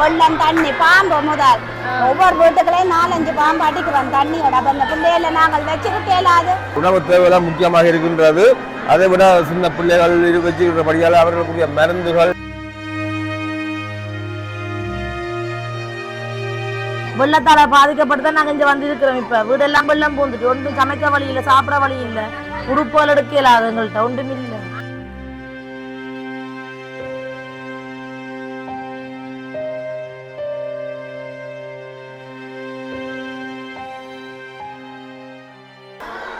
வெள்ளம் தண்ணி பாம்பு முதல். ஒவ்வொரு வீட்டுக்குள்ளேயும் நாலஞ்சு பாம்பு அடிக்கிறோம் தண்ணியோட. அப்ப இந்த பிள்ளையில நாங்கள் வச்சிருக்க இயலாது உணவு தேவையெல்லாம் முக்கியமாக இருக்கின்றது. அதை விட சின்ன பிள்ளைகள் இது வச்சுக்கிறபடியால் அவர்களுக்குரிய மருந்துகள். வெள்ளத்தால பாதிக்கப்பட்டு தான் நாங்கள் இங்கே வந்து இருக்கிறோம் இப்போ. வீடெல்லாம் வெள்ளம் பூந்துட்டு. ஒன்றும் சமைக்க வழி இல்லை சாப்பிட வழி இல்லை. உடுப்புகள் எடுக்க இயலாது எங்கள்கிட்ட ஒன்றும் இல்லை.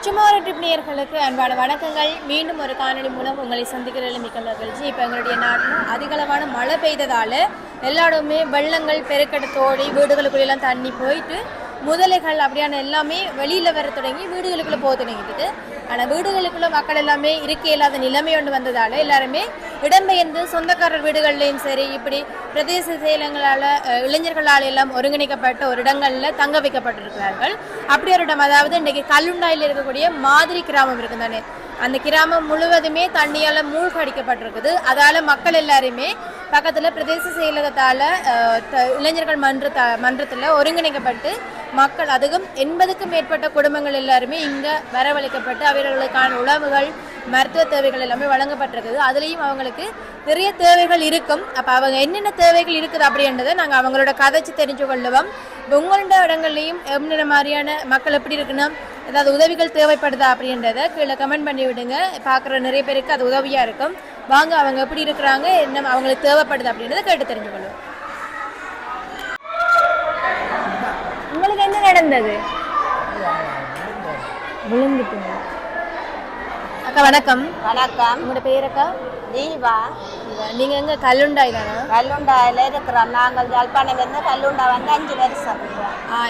சும்மா ஒரு ட்ரிப் நேயர்களுக்கு அன்பான வணக்கங்கள். மீண்டும் ஒரு காணொலி மூலம் உங்களை சந்திக்கிறதில் மிக்க மகிழ்ச்சி. இப்போ எங்களுடைய நாட்டில் அதிகளவான மழை பெய்ததால் எல்லா இடமுமே வெள்ளங்கள் பெருக்கெடுத்தோடி வீடுகளுக்குள்ளெல்லாம் தண்ணி போயிட்டு முதலைகள் அப்படியான எல்லாமே வெளியில் வர தொடங்கி வீடுகளுக்குள்ளே போக தொடங்கிட்டு ஆனால் வீடுகளுக்குள்ளே மக்கள் எல்லாமே இருக்கே இல்லாத நிலைமை ஒன்று வந்ததால் எல்லாருமே இடம்பெயர்ந்து சொந்தக்காரர் வீடுகள்லேயும் சரி இப்படி பிரதேச செயலங்களால் இளைஞர்களால் எல்லாம் ஒருங்கிணைக்கப்பட்ட ஒரு இடங்களில் தங்க வைக்கப்பட்டிருக்கிறார்கள். அப்படி ஒரு இடம் அதாவது இன்றைக்கு கல்லுண்டாயில் இருக்கக்கூடிய மாதிரி கிராமம் இருக்கு தானே அந்த கிராமம் முழுவதுமே தண்ணியால் மூழ்கடிக்கப்பட்டிருக்குது. அதால் மக்கள் எல்லாருமே பக்கத்தில் பிரதேச செயலகத்தால் இளைஞர்கள் மன்ற மன்றத்தில் ஒருங்கிணைக்கப்பட்டு மக்கள் அதுவும் எண்பதுக்கும் மேற்பட்ட குடும்பங்கள் எல்லாருமே இங்கே வரவழைக்கப்பட்டு அவர்களுக்கான உணவுகள் மருத்துவ தேவைகள் எல்லாமே வழங்கப்பட்டிருக்குது. அதுலேயும் அவங்களுக்கு நிறைய தேவைகள் இருக்கும். அப்போ அவங்க என்னென்ன தேவைகள் இருக்குது அப்படின்றத நாங்கள் அவங்களோட கதைச்சு தெரிஞ்சு கொள்ளுவோம். இப்போ உங்களோட இடங்கள்லையும் என்னென்ன மாதிரியான மக்கள் எப்படி இருக்குன்னா ஏதாவது உதவிகள் தேவைப்படுதா அப்படின்றத கீழே கமெண்ட் பண்ணி விடுங்க. பார்க்குற நிறைய பேருக்கு அது உதவியாக இருக்கும். வாங்க அவங்க எப்படி இருக்கிறாங்க என்ன அவங்களுக்கு தேவைப்படுது அப்படின்றத கேட்டு தெரிஞ்சு கொள்ளுவோம். உங்களுக்கு என்ன நடந்தது? விழுந்துட்டுங்க. அக்கா வணக்கம். வணக்கம். உங்களோட பேர் அக்கா? தீபா நீங்க எங்க? கல்லுண்டாய் தானே? கல்லுண்டாயில இருக்கிறோம். நாங்கள் ஜல்பானையிலேருந்து கல்லுண்டா வந்து அஞ்சு வருஷம்.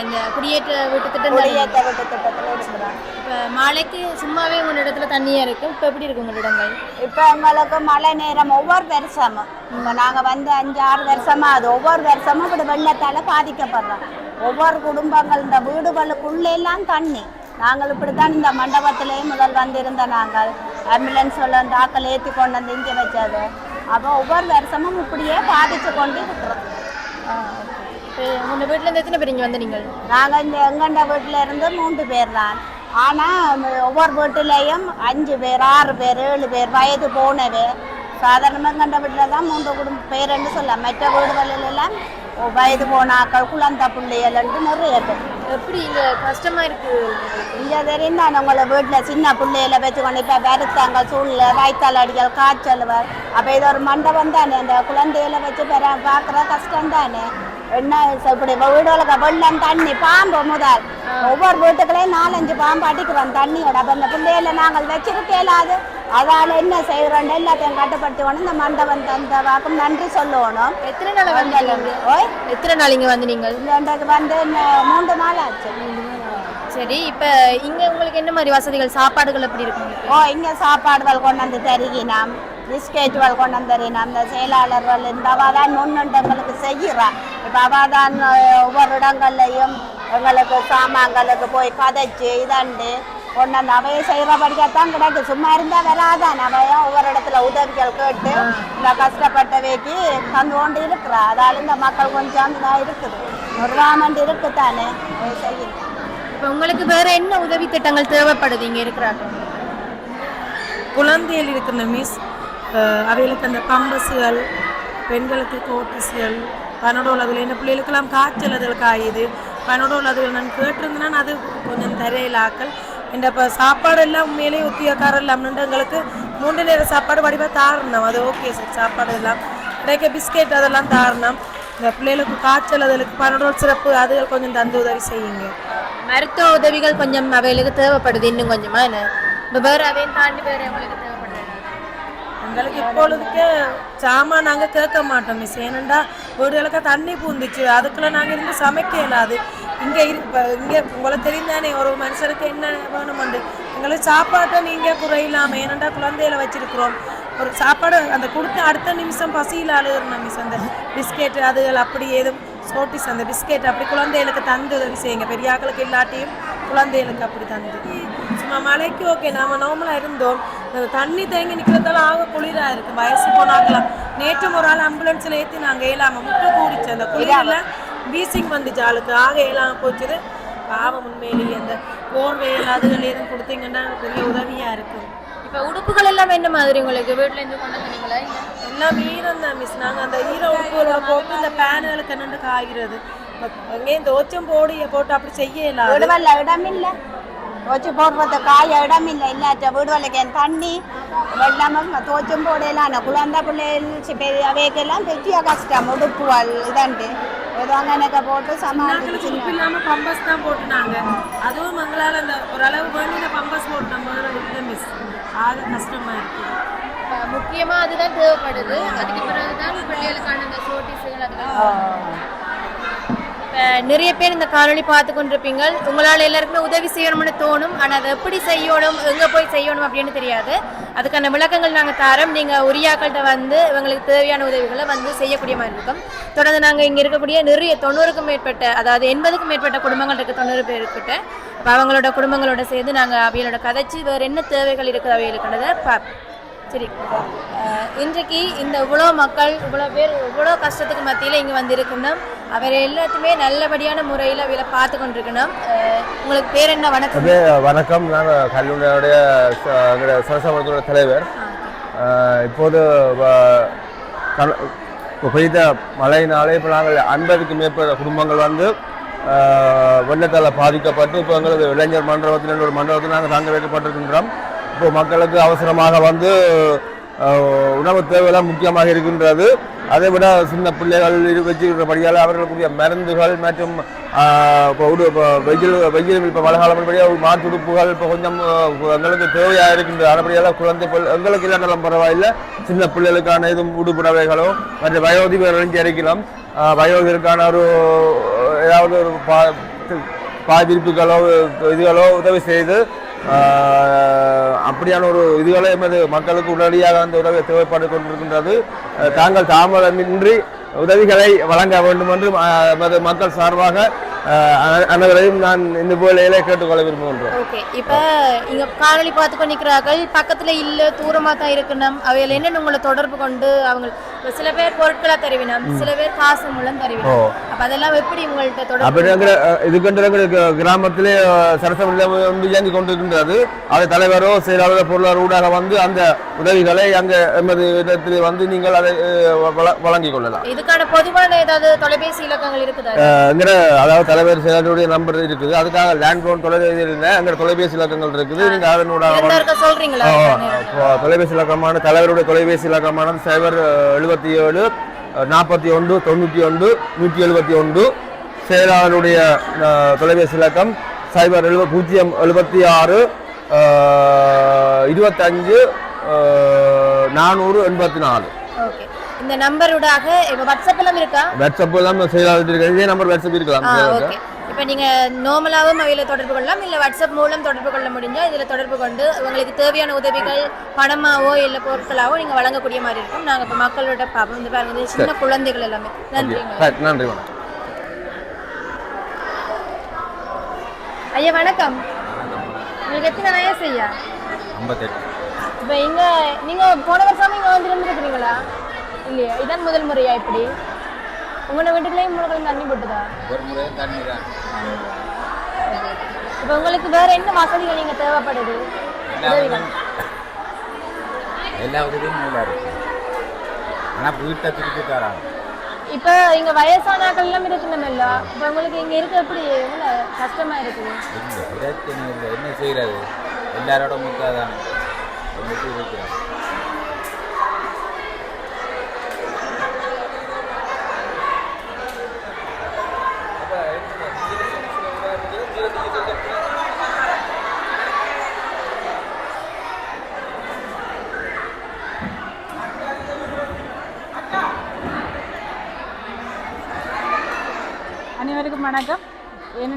இந்த குடியேற்ற வீட்டு திட்டம் குடியேற்ற வீட்டு திட்டத்தில் இருக்கிறோம் இப்போ மழைக்கு சும்மாவே உங்களோட இடத்துல தண்ணியா இருக்கும் இப்போ எப்படி இருக்கு உங்களோட இடங்கள்? இப்போ எங்களுக்கு மழை நேரம் ஒவ்வொரு வருஷமும். இப்போ நாங்கள் வந்து அஞ்சு ஆறு வருஷமா அது ஒவ்வொரு வருஷமும் இப்படி வெள்ளத்தால் பாதிக்கப்படுறோம். ஒவ்வொரு குடும்பங்கள் இந்த வீடுகளுக்குள்ளே எல்லாம் தண்ணி. நாங்கள் இப்படி தான் இந்த மண்டபத்திலேயே முதல் வந்திருந்த நாங்கள். ஆம்புலன்ஸ் உள்ள அந்த ஆக்கள் ஏற்றி கொண்டு வந்து இங்கே வச்சது. அப்போ ஒவ்வொரு வருஷமும் இப்படியே பாதிச்சு கொண்டு இருக்கிறோம் இப்போ உங்க வீட்டுல இருந்து எத்தனை பேர் இங்க வந்து நீங்கள்? நாங்கள் இந்த எங்கண்ட வீட்டில் இருந்து மூன்று பேர் தான். ஆனால் ஒவ்வொரு வீட்டிலையும் அஞ்சு பேர் ஆறு பேர் ஏழு பேர் வயது போனவே சாதாரணமாக எங்கண்ட வீட்டில் தான் மூன்று குடும்ப பேருன்னு சொல்லலாம். மற்ற வீடுகளில் எல்லாம் வயது போன ஆக்கள் குழந்தை பிள்ளைகள்ன்ட்டு நிறைய பேர். எப்படி இங்க கஷ்டமா இருக்கு? இங்கே தெரியும் தான் உங்களை வீட்டில் சின்ன பிள்ளைகளை வச்சுக்கொண்டு இப்போ வருத்தாங்க சூழ்நிலை வயிற்றால் அடிக்கல் காய்ச்சல் அப்போ இது ஒரு மண்டபம் தானே அந்த குழந்தைகளை வச்சு பெற பார்க்குற கஷ்டம் தானே? என்ன இப்படி வீடுகளுக்கு வெள்ளம் தண்ணி பாம்பு முதல். ஒவ்வொரு வீட்டுக்குள்ளேயும் நாலஞ்சு பாம்பு அடிக்கிறோம் தண்ணியோட. அப்போ இந்த பிள்ளைகளை நாங்கள் வச்சிருக்க இயலாது அதால் என்ன செய்கிறோம் எல்லாத்தையும் கட்டுப்படுத்தி இந்த மண்டபம் தந்த வாக்கும் நன்றி சொல்லணும். எத்தனை நாள் வந்து நீங்க ஓய்? எத்தனை நாள் இங்க வந்து நீங்கள் இன்றைக்கு வந்து மூன்று நாள் ஆச்சு. சரி இப்போ இங்க உங்களுக்கு என்ன மாதிரி வசதிகள்? சாப்பாடுகள் எப்படி இருக்கு உங்களுக்கு? ஓ இங்கே சாப்பாடுகள் கொண்டு வந்து தருகினாம். பிஸ்கெட்டுகள் கொண்டு வந்து தரினோம் இந்த செயலாளர்கள் இந்த அவள் தான் நுண்ணுண்டங்களுக்கு செய்கிறா. இப்போ அவள் தான் அஹ், ஒவ்வொரு இடங்கள்லையும் எங்களுக்கு சாமான்களுக்கு போய் கதைச்சு இதாண்டு கொண்டு வந்து அவைய செய்கிறபடிக்கத்தான் கிடைக்கும் சும்மா இருந்தால் வராதான் அவையும் ஒவ்வொரு இடத்துல உதவிகள் கேட்டு இந்த கஷ்டப்பட்டவைக்கு தந்து கொண்டு இருக்கிறா. அதால இந்த மக்கள் கொஞ்சம் இதாக இருக்குது. நிர்வாகம் இருக்குதானே? செய்யணும் இப்போ உங்களுக்கு வேற என்ன உதவி திட்டங்கள் தேவைப்படுது இங்க இருக்கிறாங்க குழந்தைகள் இருக்கிற மிஸ் அவைகளுக்கு அந்த பம்பஸுகள் பெண்களுக்கு கோட்டஸுகள் பனடோல் அதில் என்ன பிள்ளைகளுக்கெல்லாம் காய்ச்சல் அதில் காயுது பனடோல் அதில் நான் கேட்டிருந்தேன்னா அது கொஞ்சம் தரையில் ஆக்கள் இந்த இப்போ சாப்பாடு எல்லாம் உண்மையிலேயே உத்தியோகாரம் இல்லாமல் எங்களுக்கு மூன்று நேர சாப்பாடு வடிவாக தாரணம். அது ஓகே சார் சாப்பாடு எல்லாம் கிடைக்க பிஸ்கெட் அதெல்லாம் தாரணம். இந்த பிள்ளைகளுக்கு காய்ச்சல் அதுகளுக்கு பனடோல் சிறப்பு அதுகள் கொஞ்சம் தந்து உதவி செய்யுங்க. மருத்துவ உதவிகள் கொஞ்சம் அவைகளுக்கு தேவைப்படுது. இன்னும் கொஞ்சமா என்ன? இப்போ வேற அதையும் தாண்டி வேற உங்களுக்கு தேவைப்படுது. எங்களுக்கு இப்பொழுதுக்கு சாமான் நாங்கள் கேட்க மாட்டோம் மிஸ் ஏனண்டா வீடுகளுக்கு தண்ணி பூந்துச்சு. அதுக்குள்ள நாங்கள் இருந்து சமைக்க இயலாது. இங்கே இப்போ இங்கே உங்களுக்கு தெரிந்தானே ஒரு மனுஷனுக்கு என்ன வேணுமெண்டு எங்களுக்கு சாப்பாட்டை நீங்கள் குறையில்லாமல் ஏனண்டா குழந்தையில வச்சிருக்கிறோம். ஒரு சாப்பாடு அந்த கொடுத்த அடுத்த நிமிஷம் பசியில் அழுகிற மிஸ் அந்த பிஸ்கெட் அதுகள் அப்படி ஏதும் சோட்டிஸ் அந்த பிஸ்கெட் அப்படி குழந்தைகளுக்கு தந்து உதவி செய்யுங்க பெரியாக்களுக்கு இல்லாட்டியும் குழந்தைகளுக்கு அப்படி தந்து சும்மா மழைக்கு ஓகே நாம நார்மலாக இருந்தோம். தண்ணி தேங்கி நிற்கிறதால ஆக குளிராக இருக்குது வயசு போனாக்கலாம் நேற்று ஒரு ஆள் ஆம்புலன்ஸில் ஏற்றி நாங்கள் ஏலாமல் முட்டை கூடிச்சு அந்த குளிரில் வீசிங் வந்துச்சு ஆளுக்கு ஆக ஏலாம போச்சுது. பாவம் உண்மையிலேயே அந்த போர்வையில் அதுகள் எதுவும் கொடுத்தீங்கன்னா பெரிய உதவியா இருக்கும். இப்போ உடுப்புகள் எல்லாம் என்ன மாதிரி உங்களுக்கு? வீட்டில் இருந்து கொண்டு வந்தீங்களா? எல்லாம் ஈரம் தான் மிஸ் நாங்கள் அந்த ஈர உடுப்புகளை போட்டு இந்த பேனுகளுக்கு நின்று காய்கிறது? அங்கே இந்த ஓச்சம் போடு போட்டு அப்படி செய்ய இல்லாது தோச்சு போடுறது காய இடம் இல்ல. இல்லாட்ட விடுவலைக்கு தண்ணி. வெள்ளமும் தோச்சும் போடலாம் குழந்தை பிள்ளைகள் பெரிய அவைக்கெல்லாம் பெரிய கஷ்டம் உடுப்புகள் இதாண்டு. ஏதோ அங்கே போட்டு சமாளிச்சு உடுப்பு இல்லாம பம்பஸ் தான் போட்டுனாங்க. அதுவும் எங்களால் அந்த ஓரளவு வேண்டிய பம்பஸ் மிஸ் ஆக அதுதான் தேவைப்படுது. அதுக்கு பிறகுதான் பிள்ளைகளுக்கான சோட்டிஸுகள் அதெல்லாம் நிறைய பேர் இந்த காணொலி பார்த்து கொண்டிருப்பீங்க. உங்களால் எல்லாருக்குமே உதவி செய்யணும்னு தோணும். ஆனால் அதை எப்படி செய்யணும் எங்கே போய் செய்யணும் அப்படின்னு தெரியாது. அதுக்கான விளக்கங்கள் நாங்கள் தரோம். நீங்கள் உரியாக்கள்கிட்ட வந்து இவங்களுக்கு தேவையான உதவிகளை வந்து செய்யக்கூடிய மாதிரி இருக்கும். தொடர்ந்து நாங்கள் இங்கே இருக்கக்கூடிய நிறைய தொண்ணூறுக்கும் மேற்பட்ட அதாவது எண்பதுக்கும் மேற்பட்ட குடும்பங்கள் இருக்குது தொண்ணூறு பேருக்கிட்ட அப்போ அவங்களோட குடும்பங்களோட சேர்ந்து நாங்கள் அவைகளோட கதைச்சு வேறு என்ன தேவைகள் இருக்குது அவைகளுக்கானதை பார்ப்போம் சரி. இன்றைக்கு இந்த இவ்வளோ மக்கள் இவ்வளோ பேர் இவ்வளோ கஷ்டத்துக்கு மத்தியில் இங்கே வந்திருக்கணும். அவர் எல்லாத்தையுமே நல்லபடியான முறையில் அவையில பார்த்து கொண்டிருக்கணும். உங்களுக்கு பேர் என்ன? வணக்கம். வணக்கம். நாங்கள் கல்லூரியுடைய சரசமரத்தோட தலைவர். இப்போது இப்போ பெய்த மழையினாலே இப்போ நாங்கள் ஐம்பதுக்கு மேற்பட்ட குடும்பங்கள் வந்து வெள்ளத்தால் பாதிக்கப்பட்டு இப்போ எங்களது இளைஞர் மண்டபத்தில் ஒரு மண்டபத்தில் நாங்கள் தங்க வைக்கப்பட்டிருக்கின்றோம். இப்போ மக்களுக்கு அவசரமாக வந்து உணவு தேவையெல்லாம் முக்கியமாக இருக்கின்றது. அதை விட சின்ன பிள்ளைகள் இது வச்சுக்கிறபடியால் அவர்களுக்குரிய மருந்துகள் மற்றும் இப்போ உடு இப்போ வெயில் வெயில் இப்போ மழை மாற்று உடுப்புகள் இப்போ கொஞ்சம் எங்களுக்கு தேவையாக இருக்கின்றது. அதுபடியால் குழந்தை பிள்ளை எங்களுக்கு இல்லைனாலும் பரவாயில்லை. சின்ன பிள்ளைகளுக்கான எதுவும் உடுப்புடவைகளோ மற்ற வயோதிபர்களும் கிடைக்கலாம் ஆஹ், வயோதிகருக்கான ஒரு ஏதாவது ஒரு பா பாதிப்புகளோ இதுகளோ உதவி செய்து அப்படியான ஒரு இதுகளை எமது மக்களுக்கு உடனடியாக அந்த உதவி தேவைப்பட்டு கொண்டிருக்கின்றது. தாங்கள் தாமதமின்றி உதவிகளை வழங்க வேண்டும் என்று மக்கள் சார்பாக அனைவரையும் நான் இந்த வேலையிலே கேட்டுக்கொள்ள விரும்புகின்றோம் ஓகே இப்போ இங்கே காணொளி பார்த்து கொண்டிருக்கிறார்கள். பக்கத்தில் இல்லை தூரமாக தான் இருக்கணும். அவையில் என்னென்ன உங்களை தொடர்பு கொண்டு அவங்க சில பேர் பொருட்களாக தருவினம் சில பேர் காசு மூலம் தருவினம். அப்போ அதெல்லாம் எப்படி உங்கள்கிட்ட தொடர்பு அப்படிங்கிற இதுக்கென்று கிராமத்திலே சரசமில்லை இயங்கி கொண்டிருக்கின்றது. அது தலைவரோ செயலாளர் பொருளாளர் ஊடாக வந்து அந்த உதவிகளை அங்கே எமது இடத்தில் வந்து நீங்கள் அதை வழங்கிக் கொள்ளலாம். இதுக்கான பொதுவான ஏதாவது தொலைபேசி இலக்கங்கள் இருக்குதா? எங்கிற அதாவது தலைவர் செயலாளருடைய நம்பர் இருக்குது. அதுக்காக லேண்ட் ஃபோன் தொலைபேசி இல்லை அங்கே தொலைபேசி இலக்கங்கள் இருக்குது. நீங்கள் இருக்க சொல்றீங்களா? தொலைபேசி இலக்கமான தலைவருடைய தொலைபேசி இலக்கமான சைபர் எழுபத்தி ஏழு நாற்பத்தி ஒன்று தொண்ணூற்றி ஒன்று நூற்றி எழுபத்தி ஒன்று செயலாளருடைய தொலைபேசி இலக்கம் சைபர் எழுப பூஜ்ஜியம் எழுபத்தி ஆறு இருபத்தஞ்சு நானூறு எண்பத்தி நாலு. ஓகே. இந்த நம்பருடாக இப்போ வாட்ஸ்அப் எல்லாம் இருக்கா? வாட்ஸ்அப் எல்லாம் செயலாளர் இருக்கு? இதே நம்பர் வாட்ஸ்அப் இருக்கலாம். ஓகே இப்போ நீங்க நார்மலாகவும் அவையில் தொடர்பு கொள்ளலாம் இல்லை வாட்ஸ்அப் மூலம் தொடர்பு கொள்ள முடிஞ்சா இதில் தொடர்பு கொண்டு உங்களுக்கு தேவையான உதவிகள் பணமாவோ இல்லை பொருட்களாவோ நீங்க வழங்கக்கூடிய மாதிரி இருக்கும். நாங்க இப்போ மக்களோட பார்ப்போம் இந்த பாருங்க சின்ன குழந்தைகள் எல்லாமே. நன்றிங்க சரி, நன்றி வணக்கம். ஐயா வணக்கம். உங்களுக்கு எத்தனை வயசு ஐயா? ஐம்பத்தெட்டு. இப்போ இங்க நீங்க போன வருஷம் இங்க வந்து இருந்துருக்கிறீங்களா? இல்லையா? இதான் முதல் முறையா இப்படி? உங்களோட வீட்டுக்குள்ளேயும் உங்களுக்கு தண்ணி போட்டுதா? ஒரு முறை தண்ணி தான் இப்போ உங்களுக்கு வேற என்ன வசதிகள் நீங்க தேவைப்படுது? எல்லா உதவியும் நல்லா இருக்கு. ஆனால் வீட்டை திருப்பி தராங்க இப்போ இங்க வயசானாக்கள் எல்லாம் இருக்கணுமில்ல. இப்போ உங்களுக்கு இங்க இருக்க எப்படி? எவ்வளோ கஷ்டமா இருக்குது? இல்லை பிரச்சனை இல்லை. என்ன செய்கிறது எல்லாரோட முக்காதான் ஒன்றுக்கு இருக்கிறோம் அனைவருக்கும் வணக்கம்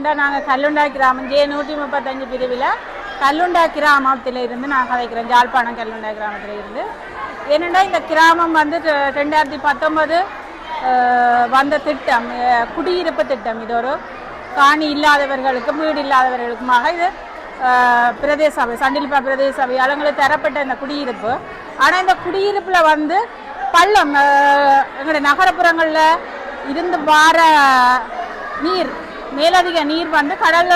என்னடா நாங்கள் கல்லுண்டா கிராமம் ஜே நூற்றி முப்பத்தஞ்சு பிரிவில் கல்லுண்டா கிராமத்தில் இருந்து நான் கதைக்கிறேன் ஜாழ்ப்பாணம் கல்லுண்டா கிராமத்தில் இருந்து. என்னென்னா இந்த கிராமம் வந்து ரெண்டாயிரத்தி பத்தொம்பது வந்த திட்டம் குடியிருப்பு திட்டம். இது ஒரு காணி இல்லாதவர்களுக்கும் வீடு இல்லாதவர்களுக்குமாக இது பிரதேச சபை சண்டிலிப்பா பிரதேச சபை அவங்களுக்கு தரப்பட்ட இந்த குடியிருப்பு. ஆனால் இந்த குடியிருப்பில் வந்து பள்ளம் எங்களுடைய நகரப்புறங்களில் இருந்து வார நீர் மேலதிக நீர் வந்து கடல்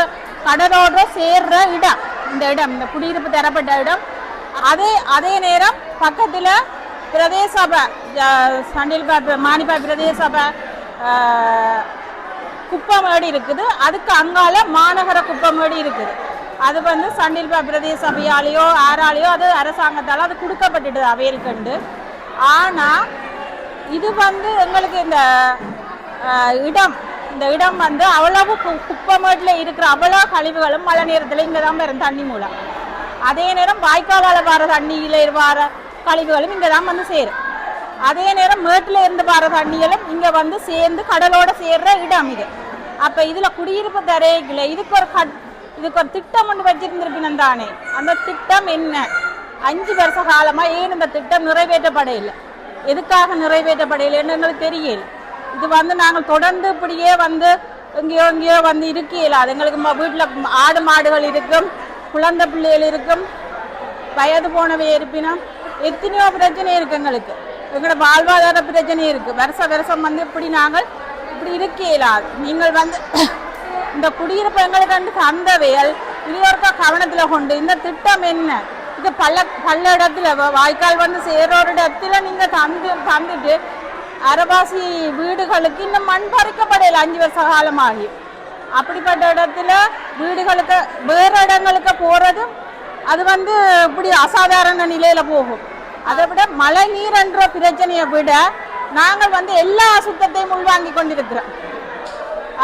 கடலோடு சேர்ற இடம். இந்த இடம் இந்த குடியிருப்பு தரப்பட்ட இடம். அதே அதே நேரம் பக்கத்தில் பிரதேச சபை அஹ், பிர- மானிப்பா பிரதேச சபை அஹ், குப்பமேடு இருக்குது. அதுக்கு அங்கால மாநகர குப்பமேடு இருக்குது. அது வந்து சண்டில்பா பிரதேச சபையாலேயோ ஆறாலேயோ அது அரசாங்கத்தால் அது கொடுக்கப்பட்டுட்டு அவையலுக்கண்டு ஆனால் இது வந்து எங்களுக்கு இந்த இடம் இந்த இடம் வந்து அவ்வளவு கு- குப்பமேட்டில் இருக்கிற அவ்வளோ கழிவுகளும் மழை நேரத்தில் இங்கே தான் வரும் தண்ணி மூலம். அதே நேரம் வாய்க்காலால் வர தண்ணியில் வர கழிவுகளும் இங்கே தான் வந்து சேரும். அதே நேரம் மேட்டில் இருந்து வர தண்ணிகளும் இங்கே வந்து சேர்ந்து கடலோட சேர்ற இடம் இது. அப்போ இதில் குடியிருப்பு தரையில் இதுக்கு ஒரு கட் இதுக்கு ஒரு திட்டம் ஒன்று வச்சிருந்திருக்கணும் தானே. அந்த திட்டம் என்ன? அஞ்சு வருஷ காலமாக ஏன் இந்த திட்டம் நிறைவேற்றப்படையில்லை எதுக்காக நிறைவேற்றப்படையில்லைன்னு எங்களுக்கு தெரியல இது வந்து நாங்கள் தொடர்ந்து இப்படியே வந்து எங்கேயோ எங்கேயோ வந்து இருக்கையில அது எங்களுக்கு வீட்டில் ஆடு மாடுகள் இருக்கும் குழந்தை பிள்ளைகள் இருக்கும் வயது போனவை இருப்பினும் எத்தனையோ பிரச்சனை இருக்கு எங்களுக்கு. எங்களோட வாழ்வாதார பிரச்சனை இருக்கு. வருஷ வருஷம் வந்து இப்படி நாங்கள் இப்படி இருக்க நீங்கள் வந்து இந்த குடியிருப்பு எங்களுக்கு வந்து தந்தவையல் இது கவனத்தில் கொண்டு இந்த திட்டம் என்ன? இது பல்ல பல்ல இடத்துல வாய்க்கால் வந்து சேர இடத்துல நீங்கள் தந்து தந்துட்டு அரவாசி வீடுகளுக்கு இன்னும் மண் பறிக்கப்படையில அஞ்சு வருஷ காலமாகி அப்படிப்பட்ட இடத்துல வீடுகளுக்கு வேறு இடங்களுக்கு போகிறதும் அது வந்து இப்படி அசாதாரண நிலையில் போகும் அதை விட மழை நீர் என்ற பிரச்சனையை விட நாங்கள் வந்து எல்லா சுத்தத்தையும் உள்வாங்கி கொண்டிருக்கிறோம்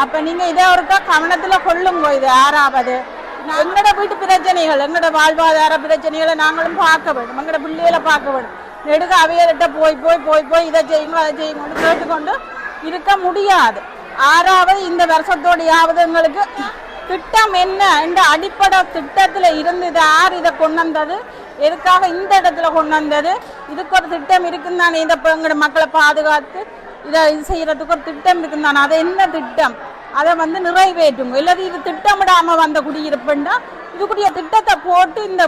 அப்போ நீங்கள் இதை ஒருக்கா கவனத்தில் கொள்ளுங்க இது ஆறாவது எங்களோட வீட்டு பிரச்சனைகள் எங்களோட வாழ்வாதார பிரச்சனைகளை நாங்களும் பார்க்க வேண்டும் எங்களோட பிள்ளைகளை பார்க்க வேண்டும் நெடுக அவையர்கிட்ட போய் போய் போய் போய் இதை செய்யுங்க அதை செய்யுங்கன்னு கேட்டுக்கொண்டு இருக்க முடியாது. ஆறாவது இந்த வருஷத்தோடையாவது எங்களுக்கு திட்டம் என்ன இந்த அடிப்படை திட்டத்தில் இருந்து இதை யார் இதை கொண்டு வந்தது? எதுக்காக இந்த இடத்துல கொண்டு வந்தது? இதுக்கு ஒரு திட்டம் இருக்குன்னு தானே இதை எங்களோட மக்களை பாதுகாத்து இதை இது செய்கிறதுக்கு ஒரு திட்டம் இருக்குன்னு தானே. அது என்ன திட்டம்? அதை வந்து நிறைவேற்றுங்க. இல்லாது இது திட்டமிடாமல் வந்த குடியிருப்புன்னா இதுக்குரிய திட்டத்தை போட்டு இந்த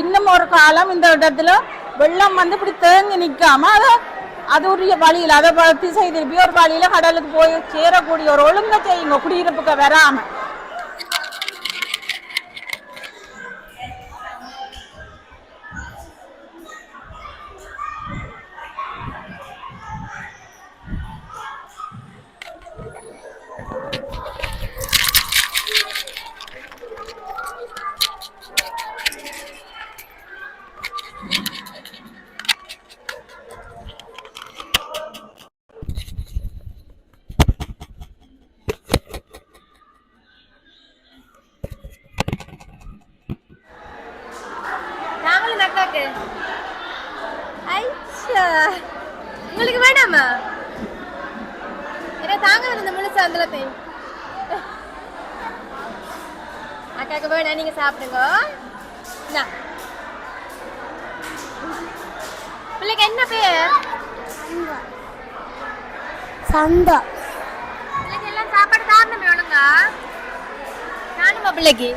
இன்னும் ஒரு காலம் இந்த இடத்துல வெள்ளம் வந்து இப்படி தேங்கி நிற்காம அதை அது உரிய வழியில் அதை திசை திருப்பி ஒரு வழியில கடலுக்கு போய் சேரக்கூடிய ஒரு ஒழுங்கை செய்யுங்க குடியிருப்புக்கு வராம சாப்பிடுங்க. பிள்ளைக்கு என்ன பேர்? சந்தா. பிள்ளைக்கு எல்லாம் சாப்பாடு தாரணம் வேணுங்க நானுமா பிள்ளைக்கு?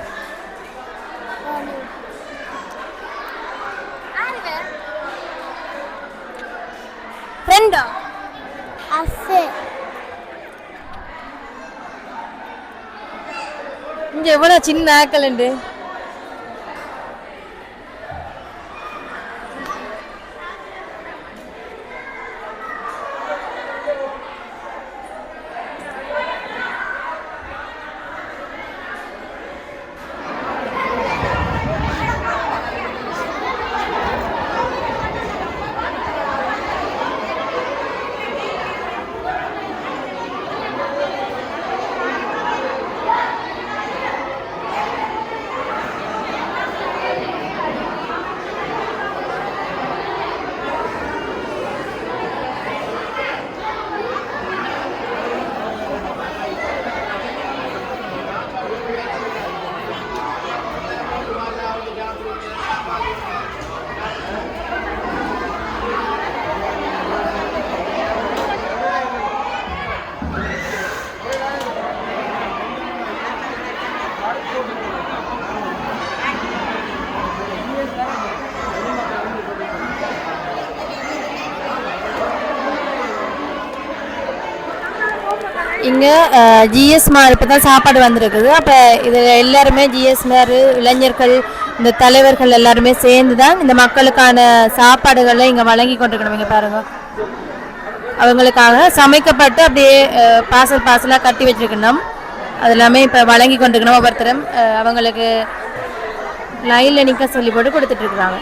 ஃப்ரெண்டா அசே. இங்க எவ்வளவு சின்ன ஆக்கள் உண்டு இங்கே ஜிஎஸ் மார் இப்போ தான் சாப்பாடு வந்திருக்குது. அப்போ இதில் எல்லாருமே ஜிஎஸ் மார் இளைஞர்கள் இந்த தலைவர்கள் எல்லாருமே சேர்ந்து தான் இந்த மக்களுக்கான சாப்பாடுகளை இங்கே வழங்கி கொண்டிருக்கணும். இங்கே பாருங்கள் அவங்களுக்காக சமைக்கப்பட்டு அப்படியே பார்சல் பார்சலாக கட்டி வச்சிருக்கணும். அது எல்லாமே இப்போ வழங்கி கொண்டிருக்கணும் ஒவ்வொருத்தரும். அவங்களுக்கு லைனில் நிற்க சொல்லி போட்டு கொடுத்துட்ருக்குறாங்க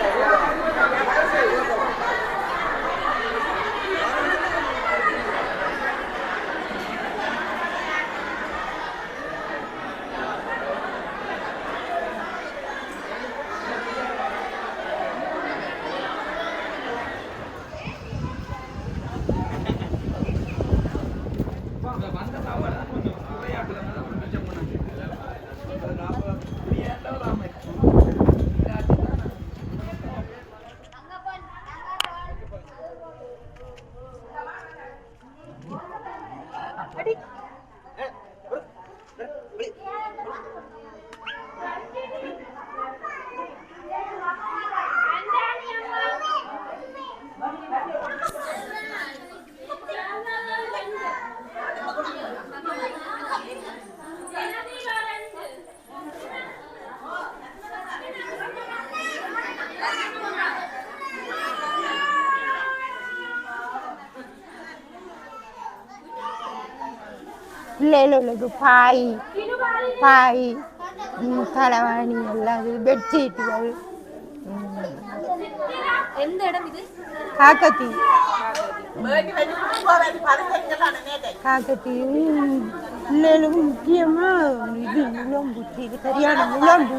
பிள்ளைகளுக்கு பாய் பாய் தலைவாணி எல்லாம் பெட்ஷீட்டுகள் எந்த இடம் இது? காக்கத்தி. காக்கத்தி. பிள்ளைகளுக்கு முக்கியமா இது முழம்பு இது சரியான முழம்பு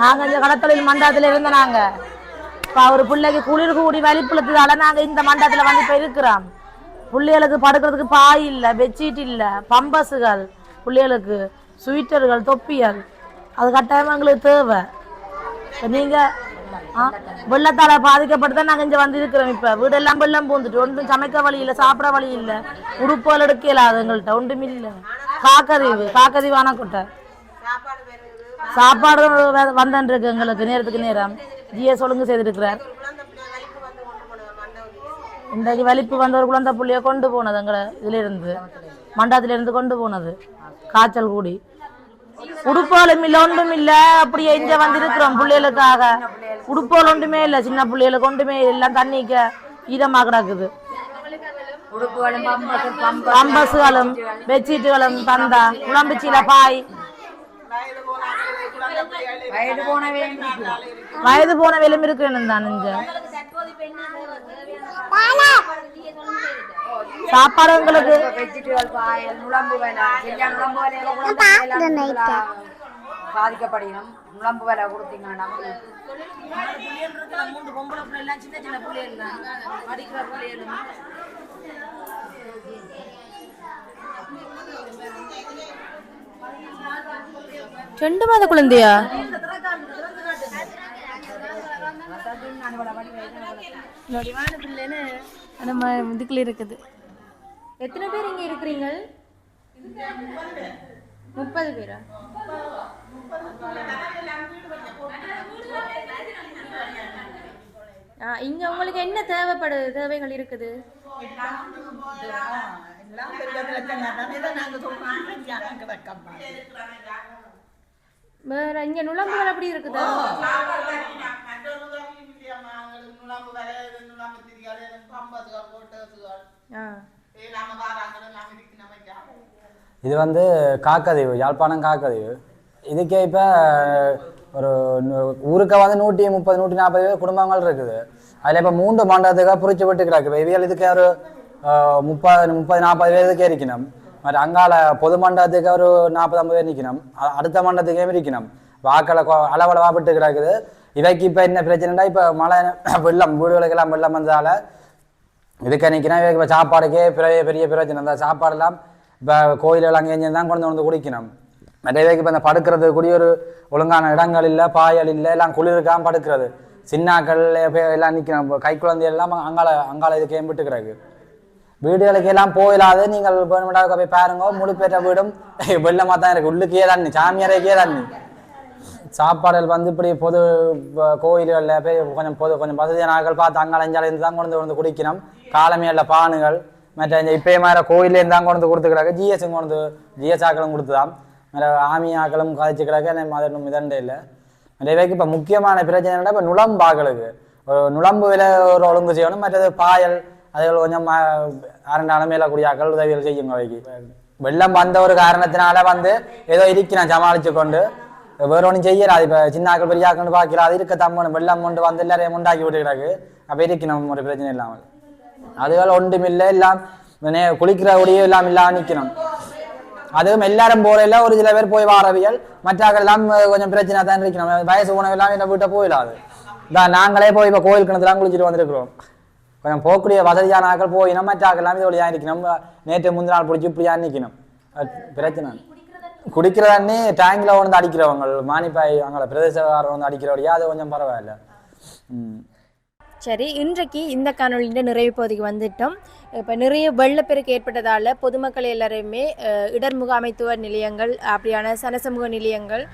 நாங்கள் இந்த கடத்தொழில் மண்டலத்தில் இருந்த நாங்கள் இப்போ அவர் பிள்ளைக்கு குளிர் கூடி வலிப்புலத்துதால நாங்கள் இந்த மண்டலத்தில் வந்து இப்போ இருக்கிறோம். பிள்ளைகளுக்கு படுக்கிறதுக்கு பாய் இல்லை பெட்ஷீட் இல்லை பம்பஸுகள் பிள்ளைகளுக்கு ஸ்வீட்டர்கள் தொப்பிகள். அது கட்டாயமாக எங்களுக்கு தேவை. நீங்கள் ஆ, வெள்ளத்தால பாதிக்கப்பட்டு தான் நாங்கள் இங்கே வந்து இருக்கிறோம். இப்போ வீடெல்லாம் வெள்ளம் பூந்துட்டு ஒன்றும் சமைக்க வழி இல்லை சாப்பிட வழி இல்லை. உடுப்புகள் எடுக்க இல்லாத எங்கள்கிட்ட ஒன்றும் இல்ல. காக்கதீவு காக்கதீவு அணைக்கொட்டை சாப்பாடு வ- வந்துருக்கு எங்களுக்கு நேரத்துக்கு நேரம். ஜிஎஸ் ஒழுங்கு செய்திருக்கிறார். இன்றைக்கு வலிப்பு வந்த ஒரு குழந்தை புள்ளைய கொண்டு போனது எங்களை இதுல இருந்து மண்டபத்துல இருந்து கொண்டு போனது காய்ச்சல் கூடி உடுப்பாலும் இல்லை ஒன்றும் இல்லை அப்படியே இங்க வந்து இருக்கிறோம் பிள்ளைகளுக்காக. உடுப்பால் ஒன்றுமே இல்லை சின்ன பிள்ளைகளுக்கு ஒன்றுமே. எல்லாம் தண்ணிக்க ஈரமாக கிடக்குது. பம்பஸுகளும் பெட்ஷீட்டுகளும் தந்தா குழம்புச்சீல பாய் வயது போன வேலும் இருக்கணும் தான் சாப்பாடு எங்களுக்கு பாதிக்கப்படணும் நுழம்பு வேலை கொடுத்தீங்கன்னா மூன்று பொம்பளை பிள்ளை எல்லாம் சின்ன சின்ன பிள்ளைகள் தான் படிக்கிற பிள்ளைகளும் ரெண்டு மாத குழந்தையா? நம்ம இதுக்குள்ள இருக்குது. எத்தனை பேர் இங்க இருக்கிறீங்க? முப்பது பேரா? ஆ, இங்க உங்களுக்கு என்ன தேவைப்படுது தேவைகள் இருக்குது? வேற இங்க நுழம்புகள் அப்படி இருக்குதா? இது வந்து காக்கதீவு யாழ்ப்பாணம் காக்கதீவு இதுக்கே இப்போ ஒரு நூ- ஊருக்கு வந்து நூற்றி முப்பது நூற்றி நாற்பது பேர் குடும்பங்கள் இருக்குது. அதில் இப்போ மூன்று மண்டலத்துக்காக புரிச்சு விட்டு கிடக்கு. இவியல் இதுக்கு ஒரு முப்பது முப்பது நாற்பது பேருக்கு இருக்கணும். மற்ற அங்கால பொது மண்டபத்துக்கு ஒரு நாற்பது ஐம்பது பேர் நிற்கணும் அடுத்த மண்டலத்துக்கே இருக்கணும். வாக்களை கொ- விட்டு கிடக்குது. இவைக்கு இப்போ என்ன பிரச்சனைனா இப்போ மழை வெள்ளம் வீடுகளுக்கெல்லாம் வெள்ளம் வந்ததால் இதுக்கு நிற்கிறேன் இப்போ சாப்பாடுக்கே பெரிய பெரிய பிரச்சனை. இந்த சாப்பாடெல்லாம் இப்போ கோயில்கள் அங்கே தான் கொண்டு வந்து குடிக்கணும். மற்றவைக்கு இப்போ இந்த படுக்கிறது கூடிய ஒரு ஒழுங்கான இடங்கள் இல்லை பாயல் இல்லை எல்லாம் குளிருக்காம படுக்கிறது. சின்னாக்கள் எல்லாம் நிற்கிறோம் கை குழந்தை எல்லாம் அங்கால அங்கால இது விட்டு கிடக்கு வீடுகளுக்கு எல்லாம் போயிடாது நீங்கள் வேணுமெண்டாக போய் பாருங்க முழு வீடும் வெள்ளமாக தான் இருக்குது உள்ளுக்கே தான் சாமியாரேக்கே தான் சாப்பாடுகள் வந்து இப்படி பொது கோயில்களில் போய் கொஞ்சம் பொது கொஞ்சம் வசதி ஆட்கள் பார்த்து அங்கே அஞ்சாலேருந்து தான் கொண்டு வந்து குடிக்கணும். காலமையில் பானுகள். மற்ற இந்த இப்பயே மாதிரி கோயிலேருந்து தான் கொண்டு வந்து கொடுத்துக்கிறாங்க. ஜிஎஸ் கொண்டு வந்து ஜிஎஸ் ஆக்களும் கொடுத்துதான். மற்ற ஆமி ஆக்களும் கதைச்சிக்கிறாங்க அதனும் இதண்டே இல்லை. பேருக்கு இப்போ முக்கியமான பிரச்சனை இப்போ நுழம்பாக்களுக்கு ஒரு நுழம்பு விலை ஒரு ஒழுங்கு செய்யணும் மற்றது பாயல் அதுகள் கொஞ்சம் அரண்டான மேலக்கூடிய ஆக்கள் உதவிகள் செய்யும் அவைக்கு வெள்ளம் வந்த ஒரு காரணத்தினால வந்து ஏதோ இருக்கிறான் சமாளிச்சு கொண்டு. வேற ஒன்றும் செய்யறாது. இப்போ சின்ன ஆக்கள் பெரிய ஆக்கள்னு பார்க்கலாம் அது இருக்க தம்மனு வெள்ளம் கொண்டு வந்து எல்லாரையும் உண்டாக்கி விட்டுக்கிறாங்க அப்போ இருக்கணும் ஒரு பிரச்சனை இல்லாமல். அதுகள் ஒன்றுமில்லை எல்லாம் குளிக்கிற ஒடியும் எல்லாம் இல்லாமல் நிற்கணும் அதுவும் எல்லாரும் போறையில ஒரு சில பேர் போய் வாரவியல். மற்றாக்கள் எல்லாம் கொஞ்சம் பிரச்சனை தான் இருக்கணும் வயசு உணவு எல்லாம் என்ன வீட்டை போயிடாது தான் நாங்களே போய் இப்போ கோயில் கிணத்துலாம் குளிச்சுட்டு வந்திருக்கிறோம். கொஞ்சம் போகக்கூடிய வசதியான ஆக்கள் போயினா மற்றாக்கள் எல்லாம் இது வழியாக இருக்கணும் நேற்று முந்தின நாள் பிடிச்சி இப்படியா நிற்கணும். பிரச்சனை குடிக்கிற தண்ணி டேங்கில் வந்து அடிக்கிறவங்க மானிப்பாய் அங்கே பிரதேசக்காரர் வந்து அடிக்கிறவடியா அது கொஞ்சம் பரவாயில்ல. ம். சரி இன்றைக்கு இந்த காணொலியின் நிறைவு பகுதிக்கு வந்துட்டோம். இப்போ நிறைய வெள்ளப்பெருக்கு ஏற்பட்டதால் பொதுமக்கள் எல்லாரையுமே இடர் முகாமைத்துவ நிலையங்கள் அப்படியான சனசமூக நிலையங்கள்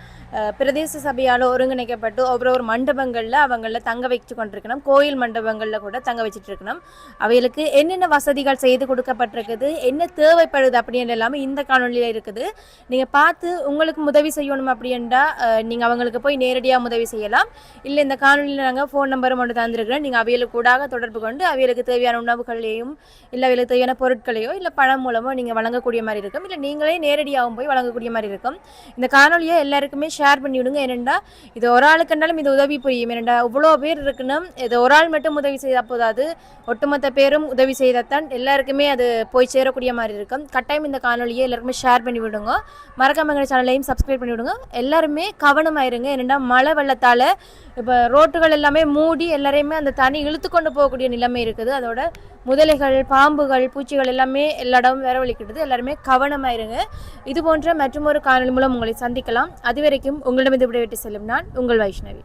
பிரதேச சபையால் ஒருங்கிணைக்கப்பட்டு ஒவ்வொரு ஒரு மண்டபங்களில் அவங்கள தங்க வச்சு கொண்டிருக்கணும். கோயில் மண்டபங்களில் கூட தங்க வச்சுட்டு இருக்கணும். அவைகளுக்கு என்னென்ன வசதிகள் செய்து கொடுக்கப்பட்டிருக்குது என்ன தேவைப்படுது அப்படின்னு எல்லாமே இந்த காணொலியில் இருக்குது. நீங்கள் பார்த்து உங்களுக்கு உதவி செய்யணும் அப்படின்றா நீங்கள் அவங்களுக்கு போய் நேரடியாக உதவி செய்யலாம். இல்லை இந்த காணொலியில் நாங்கள் ஃபோன் நம்பரும் ஒன்று தந்திருக்கிறோம். நீங்கள் அவைகளுக்கு கூடாக தொடர்பு கொண்டு அவைகளுக்கு தேவையான உணவுகளையும் இல்லை அவைகளுக்கு தேவையான பொருட்களையோ இல்லை பணம் மூலமோ நீங்கள் வழங்கக்கூடிய மாதிரி இருக்கும். இல்லை நீங்களே நேரடியாகவும் போய் வழங்கக்கூடிய மாதிரி இருக்கும். இந்த காணொலியை எல்லாருக்குமே ஷேர் பண்ணி விடுங்க ஏனெண்டா இது ஒரு ஆளுக்குனாலும் இது உதவி புரியும். ஏனெண்டா இவ்வளோ பேர் இருக்குன்னு இது ஒரு ஆள் மட்டும் உதவி செய்தால் போதாது. ஒட்டுமொத்த பேரும் உதவி செய்தால் எல்லாருக்குமே அது போய் சேரக்கூடிய மாதிரி இருக்கும். கட்டாயம் இந்த காணொலியை எல்லாருக்குமே ஷேர் பண்ணி விடுங்க மறக்காம எங்கள் சேனலையும் சப்ஸ்கிரைப் பண்ணி விடுங்க எல்லாருமே கவனமாயிருங்க. ஏனெண்டா மழை வெள்ளத்தால் இப்போ ரோட்டுகள் எல்லாமே மூடி எல்லாரையுமே அந்த தண்ணி இழுத்து கொண்டு போகக்கூடிய நிலைமை இருக்குது. அதோட முதலைகள் பாம்புகள் பூச்சிகள் எல்லாமே எல்லா இடமும் வரவழைக்கிட்டது எல்லாருமே கவனமாயிருங்க. இது போன்ற மற்றொரு காணொலி மூலம் உங்களை சந்திக்கலாம். அது வரைக்கும் இது இப்படி செல்லும் நான் உங்கள் வைஷ்ணவி.